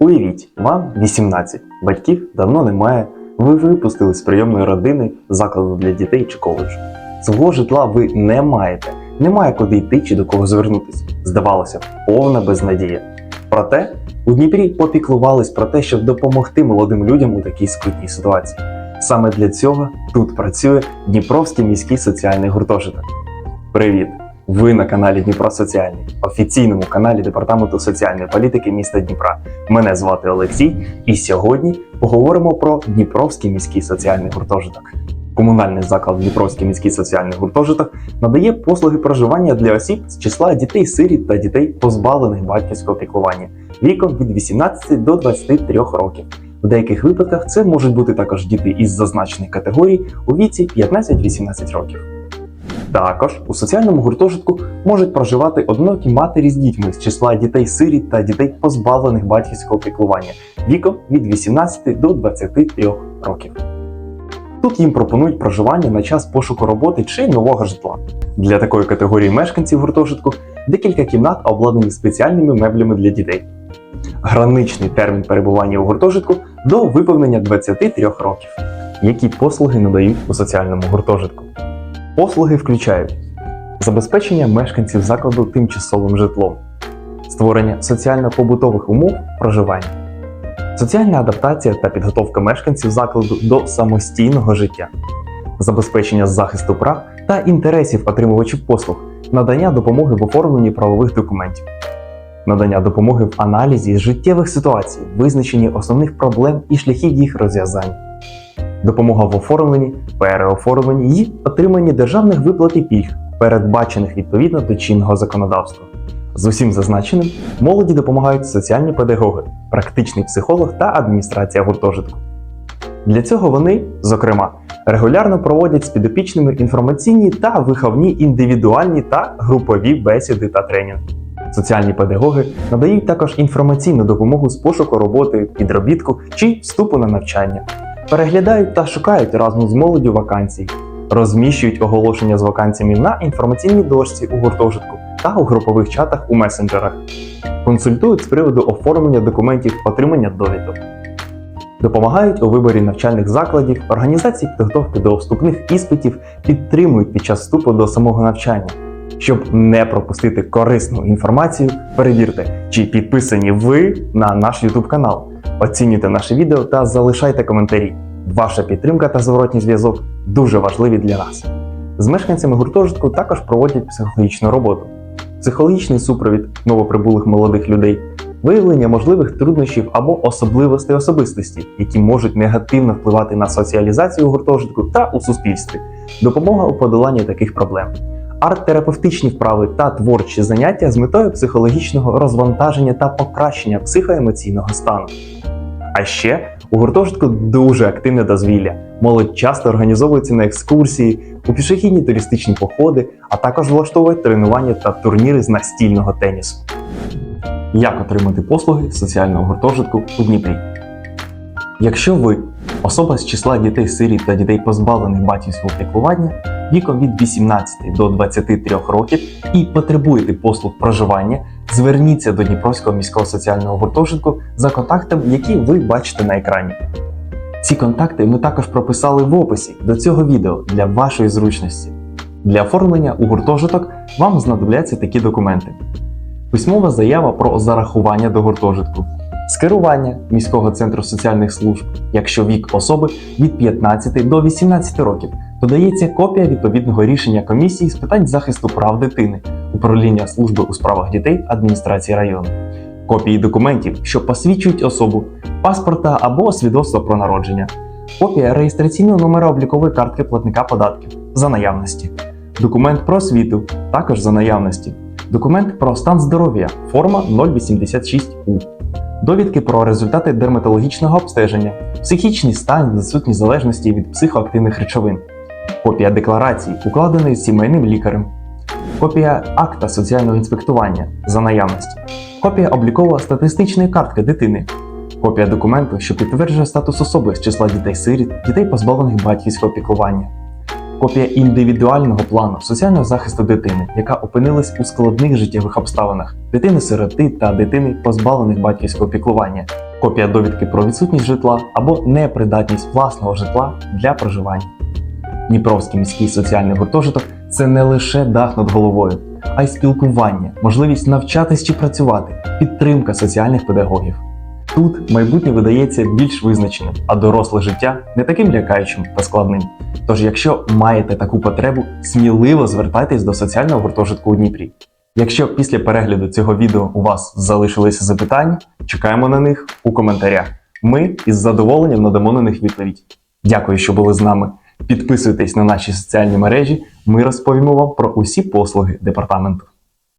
Уявіть, вам 18, батьків давно немає, ви випустили з прийомної родини, закладу для дітей чи коледжу. Свого житла ви не маєте, немає куди йти чи до кого звернутися. Здавалося повна безнадія. Проте у Дніпрі попіклувались про те, щоб допомогти молодим людям у такій скрутній ситуації. Саме для цього тут працює Дніпровський міський соціальний гуртожиток. Привіт! Ви на каналі Дніпро Соціальний, офіційному каналі Департаменту соціальної політики міста Дніпра. Мене звати Олексій, і сьогодні поговоримо про Дніпровський міський соціальний гуртожиток. Комунальний заклад Дніпровський міський соціальний гуртожиток надає послуги проживання для осіб з числа дітей-сиріт та дітей, позбавлених батьківського піклування віком від 18 до 23 років. В деяких випадках це можуть бути також діти із зазначених категорій у віці 15-18 років. Також у соціальному гуртожитку можуть проживати одинокі матері з дітьми з числа дітей-сиріт та дітей, позбавлених батьківського піклування віком від 18 до 23 років. Тут їм пропонують проживання на час пошуку роботи чи нового житла. Для такої категорії мешканців гуртожитку декілька кімнат обладнані спеціальними меблями для дітей. Граничний термін перебування у гуртожитку до виповнення 23 років. Які послуги надають у соціальному гуртожитку? Послуги включають забезпечення мешканців закладу тимчасовим житлом, створення соціально-побутових умов проживання, соціальна адаптація та підготовка мешканців закладу до самостійного життя, забезпечення захисту прав та інтересів отримувачів послуг, надання допомоги в оформленні правових документів, надання допомоги в аналізі життєвих ситуацій, визначенні основних проблем і шляхів їх розв'язання допомога в оформленні, переоформленні і отриманні державних виплат і пільг, передбачених відповідно до чинного законодавства. З усім зазначеним молоді допомагають соціальні педагоги, практичний психолог та адміністрація гуртожитку. Для цього вони, зокрема, регулярно проводять з підопічними інформаційні та виховні індивідуальні та групові бесіди та тренінги. Соціальні педагоги надають також інформаційну допомогу з пошуку роботи, підробітку чи вступу на навчання переглядають та шукають разом з молоддю вакансій, розміщують оголошення з вакансіями на інформаційній дошці у гуртожитку та у групових чатах у месенджерах, консультують з приводу оформлення документів отримання довідок, допомагають у виборі навчальних закладів, організації підготовки до вступних іспитів, підтримують під час вступу до самого навчання. Щоб не пропустити корисну інформацію, перевірте, чи підписані ви на наш YouTube канал. Оцінюйте наше відео та залишайте коментарі. Ваша підтримка та зворотній зв'язок дуже важливі для нас. З мешканцями гуртожитку також проводять психологічну роботу, психологічний супровід новоприбулих молодих людей, виявлення можливих труднощів або особливостей особистості, які можуть негативно впливати на соціалізацію гуртожитку та у суспільстві, допомога у подоланні таких проблем, арт-терапевтичні вправи та творчі заняття з метою психологічного розвантаження та покращення психоемоційного стану. А ще у гуртожитку дуже активне дозвілля. Молодь часто організовується на екскурсії, у пішохідні туристичні походи, а також влаштовують тренування та турніри з настільного тенісу. Як отримати послуги соціального гуртожитку у Дніпрі? Якщо ви особа з числа дітей сиріт та дітей позбавлених батьківського піклування віком від 18 до 23 років і потребуєте послуг проживання, зверніться до Дніпровського міського соціального гуртожитку за контактами, які ви бачите на екрані. Ці контакти ми також прописали в описі до цього відео для вашої зручності. Для оформлення у гуртожиток вам знадобляться такі документи: письмова заява про зарахування до гуртожитку, скерування міського центру соціальних служб, якщо вік особи від 15 до 18 років, додається копія відповідного рішення комісії з питань захисту прав дитини, управління служби у справах дітей адміністрації району, копії документів, що посвідчують особу, паспорта або свідоцтва про народження, копія реєстраційного номера облікової картки платника податків за наявності, документ про освіту, також за наявності, документ про стан здоров'я, форма 086У. Довідки про результати дерматологічного обстеження, психічний стан, відсутність залежності від психоактивних речовин, копія декларації, укладеної з сімейним лікарем, копія акта соціального інспектування за наявності, копія обліково-статистичної картки дитини, копія документу, що підтверджує статус особи з числа дітей-сиріт, дітей позбавлених батьківського піклування, копія індивідуального плану соціального захисту дитини, яка опинилась у складних життєвих обставинах, дитини-сироти та дитини, позбавлених батьківського піклування, копія довідки про відсутність житла або непридатність власного житла для проживання. Дніпровський міський соціальний гуртожиток це не лише дах над головою, а й спілкування, можливість навчатись чи працювати, підтримка соціальних педагогів. Тут майбутнє видається більш визначеним, а доросле життя не таким лякаючим та складним. Тож, якщо маєте таку потребу, сміливо звертайтесь до соціального гуртожитку у Дніпрі. Якщо після перегляду цього відео у вас залишилися запитання, чекаємо на них у коментарях. Ми із задоволенням надамо на них відповідь. Дякую, що були з нами. Підписуйтесь на наші соціальні мережі. Ми розповімо вам про усі послуги департаменту.